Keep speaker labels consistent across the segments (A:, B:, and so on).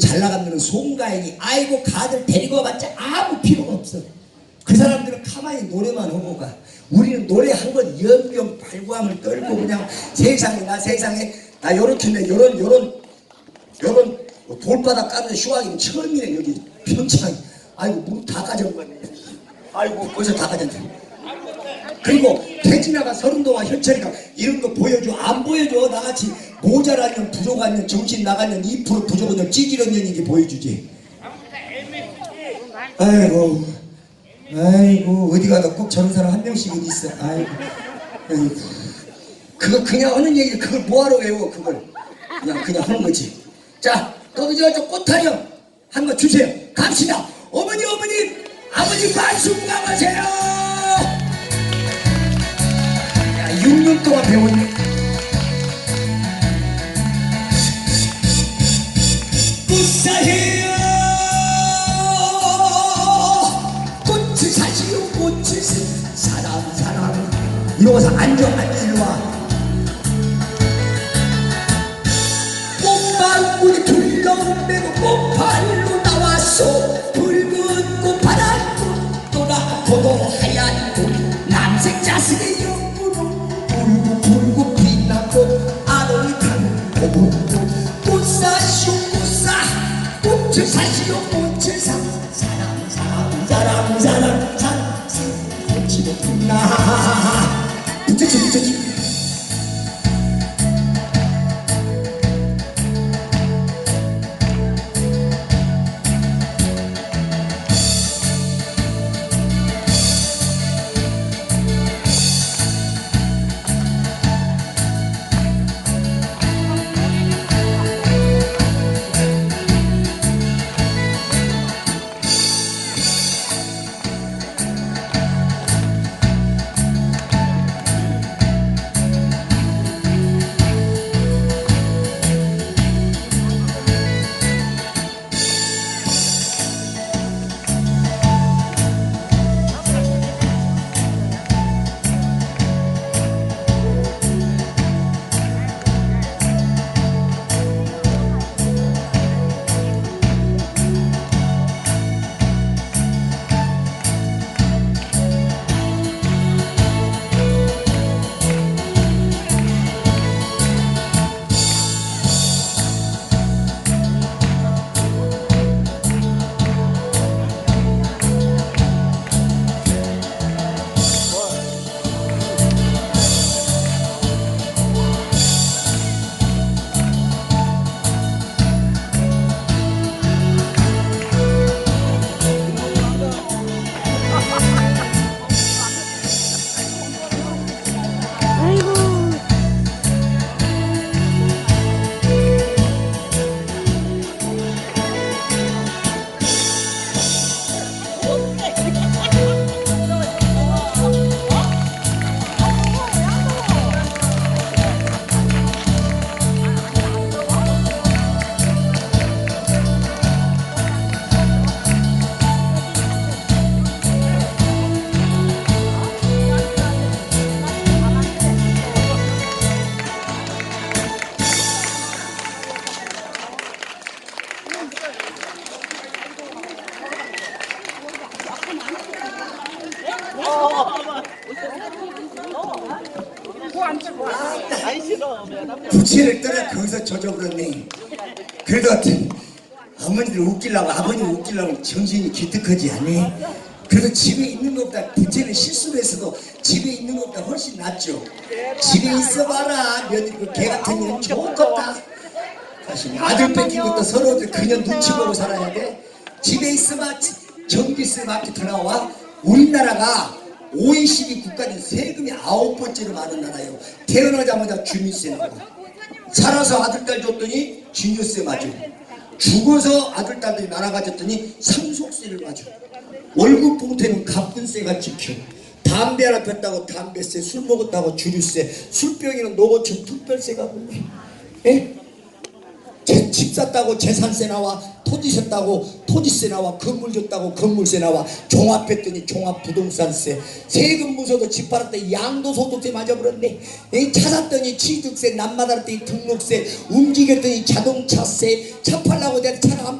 A: 잘 나가면 송가인이 아이고 가들 데리고 와봤자 아무 필요가 없어. 그 사람들은 가만히 노래만 하고 가. 우리는 노래 한번 연병 발광을 떨고 그냥 세상에 나 세상에 나 요렇게네 요런 요런 요런 돌바닥 까는 슈화기는 처음이네 여기 평창. 아이고 문다 가져가네. 아이고 벌써 다 가졌네. 그리고 태진아가 서른도와 현철이가 이런 거 보여줘 안 보여줘 나같이 모자란 년 부족한 년 정신 나간 년 2% 부족한 년 찌질한 년 이게 보여주지. 아이고. 아이고 어디 가도 꼭 저런 사람 한 명씩은 있어. 아이고. 아이고 그거 그냥 하는 얘기 그걸 뭐하러 외워 그걸. 그냥 그냥 하는 거지. 자 거기 저저 꽃타령 한 거 주세요. 갑시다. 어머니 어머니 아버지 만수무강하세요. 야, 6년 동안 배웠네. 이러고서 앉아 앉아 일로 와. 꽃방울이 둘러매고 꽃발로 나왔소 부채를 떠나 거기서 젖어버렸네. 그래도 어머니를 웃기려고 아버님 웃기려고 정신이 기특하지 않니? 그래도 집에 있는 것보다 부채는 실수를 했어도 집에 있는 것보다 훨씬 낫죠. 집에 있어봐라 며느리 그개 같은 년은 좋겠다. 사실 아들 뺏긴 것도 서로 그냥 눈치 보고 살아야 돼. 집에 있어봐 전기세 더 나와. 우리나라가 OECD 국가 중 세금이 아홉 번째로 많은 나라예요. 태어나자마자 주민세 나고 살아서 아들 딸 줬더니 증여세 맞아. 죽어서 아들 딸들이 나라 가졌더니 상속세를 맞아. 월급 봉태는 갑분세가 지켜. 담배 하나 폈다고 담배세, 술 먹었다고 주류세, 술병이는 노고청 특별세가 붙네. 예? 제집 샀다고 재산세 나와 토지 샀다고 토지세 나와 건물 줬다고 건물세 나와. 종합했더니 종합부동산세. 세금 무서도 집 팔았더니 양도소득세 맞아버렸네. 샀더니 취득세 남마다 했더니 등록세. 움직였더니 자동차세. 차 팔라고 내가 차를 안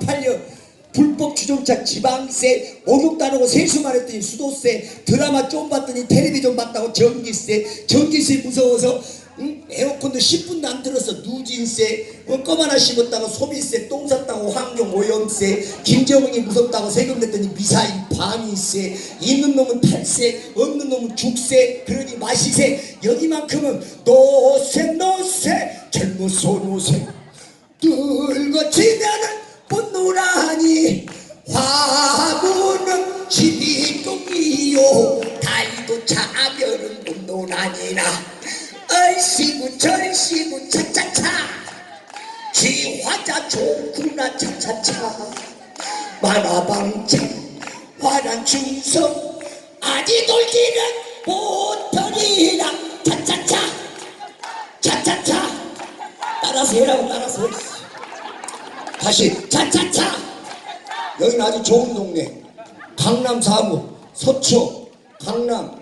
A: 불법 주정차 지방세. 목욕 다르고 세수만 했더니 수도세. 드라마 좀 봤더니 텔레비전 봤다고 전기세. 전기세 무서워서 응? 에어컨도 10분도 안 틀어서 누진세 어, 껌 하나 씹었다고 소비세 똥 쌌다고 환경 오염세 김정은이 무섭다고 세금 냈더니 미사일 방위세 있는 놈은 탈세 없는 놈은 죽세 그러니 마시세. 여기만큼은 노세 노세 젊어서 노세. 늙어 지면은 분노라니 화분은 집이똥이요. 달도 차별은 분노라니라 얼씨구 절씨구 차차차. 지화자 좋구나 차차차. 만화방창 화난 충성. 아디 돌기는 보털이라 차차차. 차차차. 따라서 해라고 따라서 해. 다시 차차차. 여기는 아주 좋은 동네. 강남 사무 서초 강남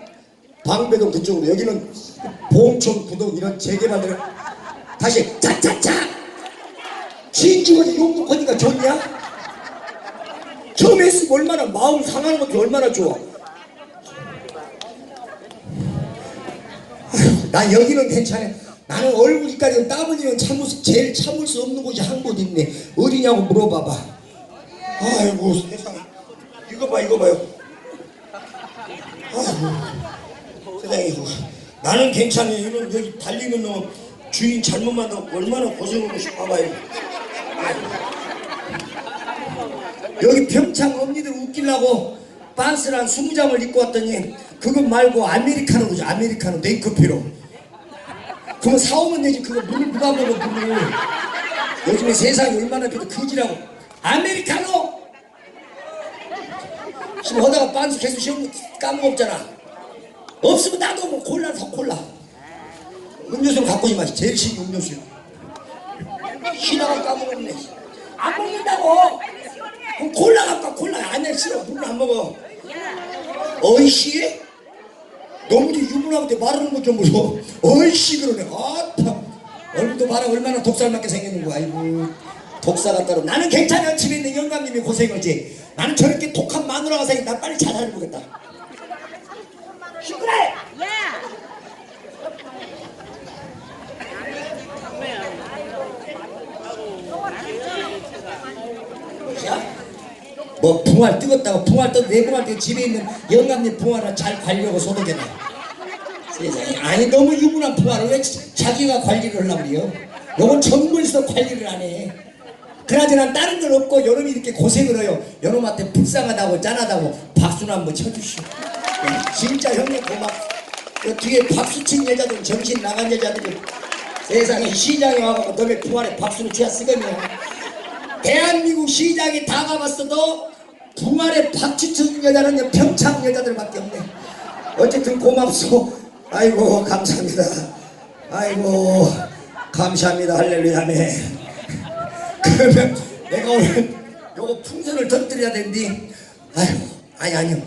A: 방배동 그쪽으로. 여기는 보험촌 구동 이런 재개발들 다시 차차차 진주거리 용북하니까 좋냐? 처음 했으면 얼마나 마음 상하는 것도 얼마나 좋아. 나 여기는 괜찮아. 나는 얼굴이까지 땀 흘리면 참을 수, 제일 참을 수 없는 곳이 한 곳 있네. 어디냐고 물어봐봐. 아이고 세상에. 이거 봐 이거 봐요. 아이고 세상에 이거 나는 괜찮아요 이런 여기 달리는 놈 주인 잘못 만나고 얼마나 고생하고 싶어봐요. 여기 평창 언니들 웃기려고 반스랑 스무장을 입고 왔더니 그거 말고 아메리카노 그죠 아메리카노 네이커피로. 그거 사오면 되지. 그거 물을 누가 먹어 물을. 요즘에 세상이 얼마나 그래도 그지라고. 아메리카노! 지금 하다가 반스 계속 시험 까먹었잖아 없으면 나도 뭐 콜라 사 콜라. 음료수를 갖고 이 맛이 제일 신기 음료수야. 시다가 까먹었네. 안 먹는다고. 그럼 콜라 갖고 와, 콜라. 안해 싫어. 물을 안 먹어. 어이씨? 너무 유부남한테 말하는 거좀 무서워 어이씨 그러네. 아참. 얼굴도 봐라. 얼마나 독살 맞게 생겼는 거야 아이고 독사가 따로 나는 괜찮아. 집에 있는 영감님이 고생하지. 나는 저렇게 독한 마누라가 생긴 나 빨리 자살해보겠다 시끄러 야? 뭐 붕알 뜨겁다고 붕알 떠도 내 붕알 뜨고 집에 있는 영감님 붕알을 잘 관리하고 소독해놔 세상에. 아니 너무 유분한 붕알을 왜 자기가 관리를 하려고 그래요? 요건 정부에서 관리를 안해. 그나저나 다른 건 없고 여러분이 이렇게 고생을 해요. 여러분한테 불쌍하다고 짠하다고 박수나 한번 쳐주시오. 네, 진짜 형님 고맙. 그 뒤에 박수 친 여자들은 정신 나간 여자들이 세상에 시장에 와갖고 너네 붕알에 박수를 쳐야 쓰겠네요 대한민국 시장에 다 가봤어도 박수 친 여자는 평창 여자들밖에 없네. 어쨌든 고맙소. 아이고 감사합니다. 아이고 감사합니다. 할렐루야네. 그러면 내가 오늘 요거 풍선을 터뜨려야 되는데. 아이고 아니 아니요.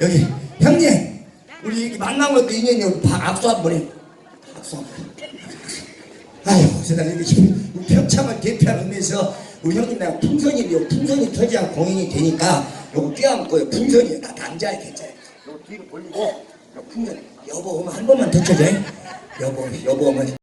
A: 여기 형님. 우리 만난 것도 인연이 바- 악수 한번 해 악수 한번. 아이고 세상에. 우리 평창을 대표하는 의미에서 우리 형님 내가 풍선이요 풍선이 터져야 공연이 되니까 요거 껴안고요. 풍선이 나 남자야 괜찮아요 요 뒤로 올리고. 요 풍선 여보 오면 한 번만 더 쳐줘. 여보 여보 오면